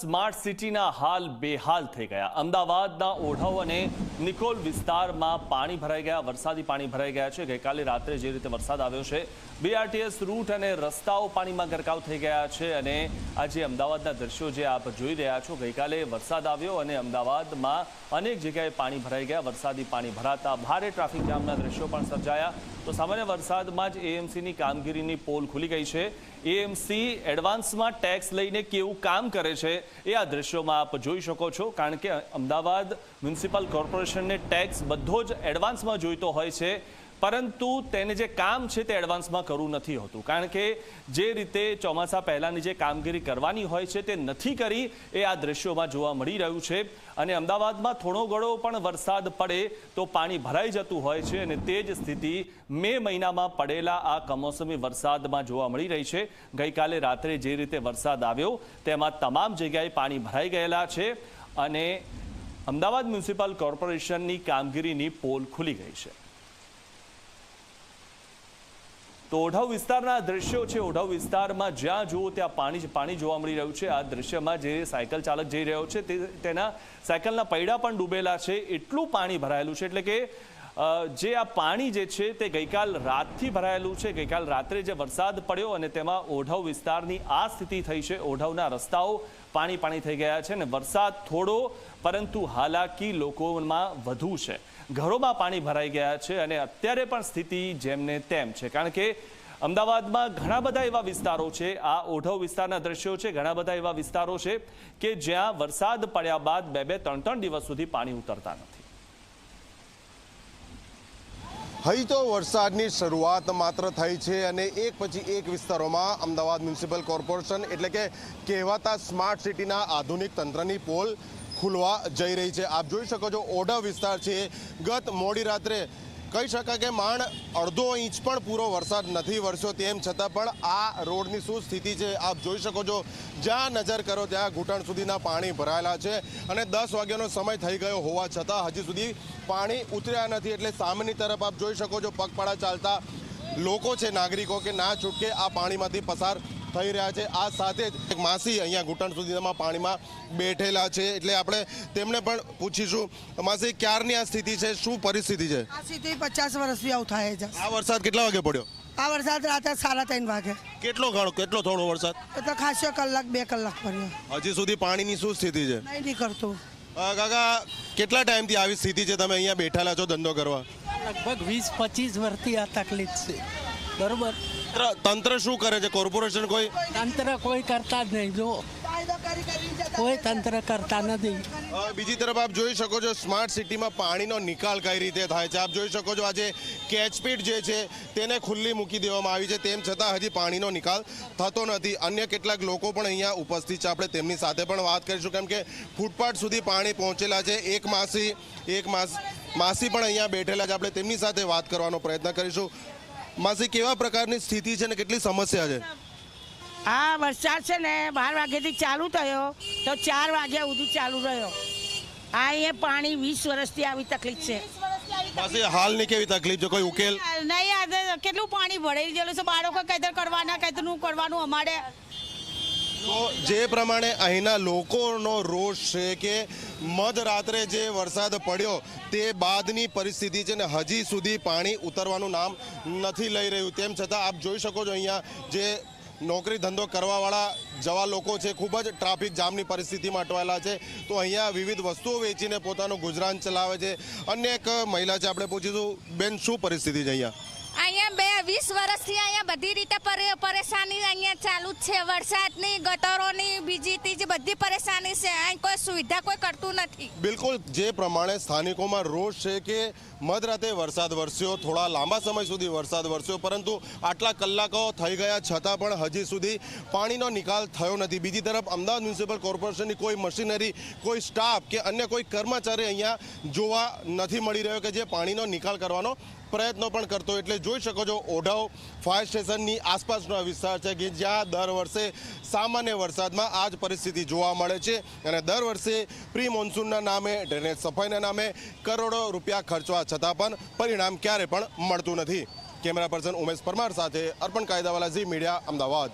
Smart સિટીના હાલ બેહાલ થઈ ગયા. અમદાવાદના ઓઢવ અને નિકોલ વિસ્તારમાં પાણી ભરાઈ ગયા, વરસાદી પાણી ભરાઈ ગયા છે. ગઈકાલે રાત્રે જે રીતે વરસાદ આવ્યો છે બીઆરટીએસ રૂટ અને રસ્તાઓ પાણીમાં ગરકાવ થઈ ગયા છે અને આજે અમદાવાદના દ્રશ્યો જે આપ જોઈ રહ્યા છો, ગઈકાલે વરસાદ આવ્યો અને અમદાવાદમાં અનેક જગ્યાએ પાણી ભરાઈ ગયા, વરસાદી પાણી ભરાતા ભારે ટ્રાફિક જામના દ્રશ્યો પણ સર્જાયા. તો સામાન્ય વરસાદમાં જ એએમસીની કામગીરીની પોલ ખુલી ગઈ છે. એએમસી એડવાન્સમાં ટેક્સ લઈને કેવું કામ કરે છે એ આ દ્રશ્યોમાં આપ જોઈ શકો છો. કારણ કે અમદાવાદ મ્યુનિસિપલ કોર્પોરેશનને ટેક્સ બધો જ એડવાન્સમાં જોઈતો હોય છે. પરંતુ તેને જે કામ છે તે એડવાન્સમાં કરવું નથી હોતું. કારણ કે જે રીતે ચોમાસા પહેલાંની જે કામગીરી કરવાની હોય છે તે નથી કરી, એ આ દ્રશ્યોમાં જોવા મળી રહ્યું છે. અને અમદાવાદમાં થોડો ઘણો પણ વરસાદ પડે તો પાણી ભરાઈ જતું હોય છે અને તે જ સ્થિતિ મે મહિનામાં પડેલા આ કમોસમી વરસાદમાં જોવા મળી રહી છે. ગઈકાલે રાત્રે જે રીતે વરસાદ આવ્યો, તેમાં તમામ જગ્યાએ પાણી ભરાઈ ગયેલા છે અને અમદાવાદ મ્યુનિસિપલ કોર્પોરેશનની કામગીરીની પોલ ખુલી ગઈ છે. તો ઓઢવ વિસ્તારના દ્રશ્યો છે. ઓઢવ વિસ્તારમાં જ્યાં જુઓ ત્યાં પાણી પાણી જોવા મળી રહ્યું છે. આ દ્રશ્યમાં જે સાયકલ ચાલક જઈ રહ્યો છે તેના સાયકલના પૈડા પણ ડૂબેલા છે. એટલું પાણી ભરાયેલું છે. એટલે કે જે આ પાણી જે છે તે ગઈકાલ રાતથી ભરાયેલું છે. ગઈકાલ રાત્રે જે વરસાદ પડ્યો અને તેમાં ઓઢવ વિસ્તારની આ સ્થિતિ થઈ છે. ઓઢવના રસ્તાઓ પાણી પાણી થઈ ગયા છે અને વરસાદ થોડો, પરંતુ હાલાકી લોકોમાં વધુ છે. ઘરોમાં પાણી ભરાઈ ગયા છે અને અત્યારે પણ સ્થિતિ જેમને તેમ છે. કારણ કે અમદાવાદમાં ઘણા બધા એવા વિસ્તારો છે. આ ઓઢવ વિસ્તારના દ્રશ્યો છે. ઘણા બધા એવા વિસ્તારો છે કે જ્યાં વરસાદ પડ્યા બાદ બે બે, ત્રણ ત્રણ દિવસ સુધી પાણી ઉતરતા નથી. હજી તો વરસાદની શરૂઆત માત્ર થઈ છે અને એક પછી એક વિસ્તારોમાં અમદાવાદ મ્યુનિસિપલ કોર્પોરેશન એટલે કે કહેવાતા સ્માર્ટ સિટીના આધુનિક તંત્રની પોલ ખુલવા જઈ રહી છે. આપ જોઈ શકો છો ઓઢવ વિસ્તાર છે. ગત મોડી રાત્રે કહી શકાય કે માંડ અડધો ઇંચ પણ પૂરો વરસાદ નથી વરસ્યો, તેમ છતાં પણ આ રોડની શું સ્થિતિ છે આપ જોઈ શકો છો. જ્યાં નજર કરો ત્યાં ઘૂંટણ સુધીના પાણી ભરાયેલા છે અને દસ વાગ્યાનો સમય થઈ ગયો હોવા છતાં હજી સુધી પાણી ઉતર્યા નથી એટલે સામેની તરફ આપ જોઈ શકો છો પગપાળા ચાલતા લોકો છે, નાગરિકો કે ના છૂટકે આ પાણીમાંથી પસાર થઈ રહ્યા છે. આ સાથે જ એક માસી અહીંયા ઘૂંટણ સુધીમાં પાણીમાં બેઠેલા છે. એટલે આપણે તેમને પણ પૂછીશું માસી ક્યારની આ સ્થિતિ છે? શું પરિસ્થિતિ છે? આ સ્થિતિ પચાસ વર્ષથી આવું થાય છે. આ વરસાદ કેટલા વાગે પડ્યો? આ વરસાદ રાતે સાડા ત્રણ વાગે. કેટલો ઘણો કેટલો થોડો વરસાદ? એ તો ખાસો કલાક બે કલાક પડ્યો. હજી સુધી પાણીની શું સ્થિતિ છે? નહીં નીકળતું કાકા કેટલા ટાઈમથી આવી સ્થિતિ છે? તમે અહીંયા બેઠેલા છો ધંધો કરવા? લગભગ વીસ પચીસ વર્ષથી આ તકલીફ છે. બરોબર. તંત્ર- શું કરે છે? કોર્પોરેશન કોઈ? તંત્ર કોઈ કરતા જ નહીં જો કોઈ તંત્ર કરતા નથી. બીજી તરફ આપ જોઈ શકો છો સ્માર્ટ સિટીમાં પાણીનો નિકાલ કઈ રીતે થાય છે? આપ જોઈ શકો છો આજે કેચપીટ જે છે તેને ખુલ્લી મૂકી દેવામાં આવી છે. તેમ છતાં હજી પાણીનો નિકાલ થતો નથી. અન્ય કેટલાક લોકો પણ અહીંયા ઉપસ્થિત છે. આપણે તેમની સાથે પણ વાત કરીશું કેમ કે ફૂટપાથ સુધી પાણી પહોંચેલા છે. એક માસી એક માસ માસી પણ અહીંયા બેઠેલા છે. આપણે તેમની સાથે વાત કરવાનો પ્રયત્ન કરીશું. માસી કેવા પ્રકારની સ્થિતિ છે ને કેટલી સમસ્યા છે? હા વરસાદ છે ને બાર વાગ્યાથી ચાલુ થયો તો ચાર વાગ્યા સુધી ચાલુ રહ્યો. આ અહીંયા પાણી વીસ વર્ષથી આવી તકલીફ છે. માસી હાલની કેવી તકલીફ છે? કોઈ ઉકેલ? નહીં આજે કેટલું પાણી ભરાઈ ગયેલું છે? બાળકો કઈતર કરવાના કઈતરનું કરવાનું અમારે. તો જે પ્રમાણે અહીંના લોકોનો રોષ છે કે મધરાત્રે જે વરસાદ પડ્યો તે બાદની પરિસ્થિતિ છે ને હજી સુધી પાણી ઉતરવાનું નામ નથી લઈ રહ્યું. તેમ છતાં આપ જોઈ શકો છો અહીંયા જે નોકરી ધંધો કરવાવાળા જવા લોકો છે, ખૂબ જ ટ્રાફિક જામની પરિસ્થિતિમાં અટવાયેલા છે. તો અહીંયા વિવિધ વસ્તુઓ વેચીને પોતાનું ગુજરાન ચલાવે છે. અન્ય એક મહિલા છે, આપણે પૂછીશું, બેન શું પરિસ્થિતિ છે અહીંયા? બે વીસ વર્ષથી અહીંયા બધી રીતે પરે- પરેશાની અહીંયા ચાલુ જ છે. વરસાદની, ગટરોની બીજી ત્રીજી બધી પરેશાની છે. અહીં કોઈ સુવિધા કોઈ કરતું નથી. બિલકુલ, જે પ્રમાણે સ્થાનિકોમાં રોષ છે કે મધરાતે વરસાદ વરસ્યો, થોડા લાંબા સમય સુધી વરસાદ વરસ્યો, પરંતુ આટલા કલાકો થઈ ગયા છતાં પણ હજી સુધી પાણીનો નિકાલ થયો નથી. બીજી તરફ, અમદાવાદ મ્યુનિસિપલ કોર્પોરેશનની કોઈ મશીનરી, કોઈ સ્ટાફ કે અન્ય કોઈ કર્મચારી અહીંયા જોવા નથી મળી રહ્યો કે જે પાણીનો નિકાલ કરવાનો પ્રયત્નો પણ કરતો એટલે જોઈ શકો છો ઓઢાવ ફાયર સ્ટેશનની આસપાસનો આ વિસ્તાર છે કે જ્યાં દર વર્ષે સામાન્ય વરસાદમાં આ જ પરિસ્થિતિ જોવા મળે છે અને દર વર્ષે પ્રી મોન્સૂનના નામે, ડ્રેનેજ સફાઈના નામે કરોડો રૂપિયા ખર્ચવા છતાં પણ પરિણામ ક્યારે પણ મળતું નથી. કેમેરા પર્સન ઉમેશ પરમાર સાથે અર્પણ કાયદાવાલા ઝી મીડિયા, અમદાવાદ.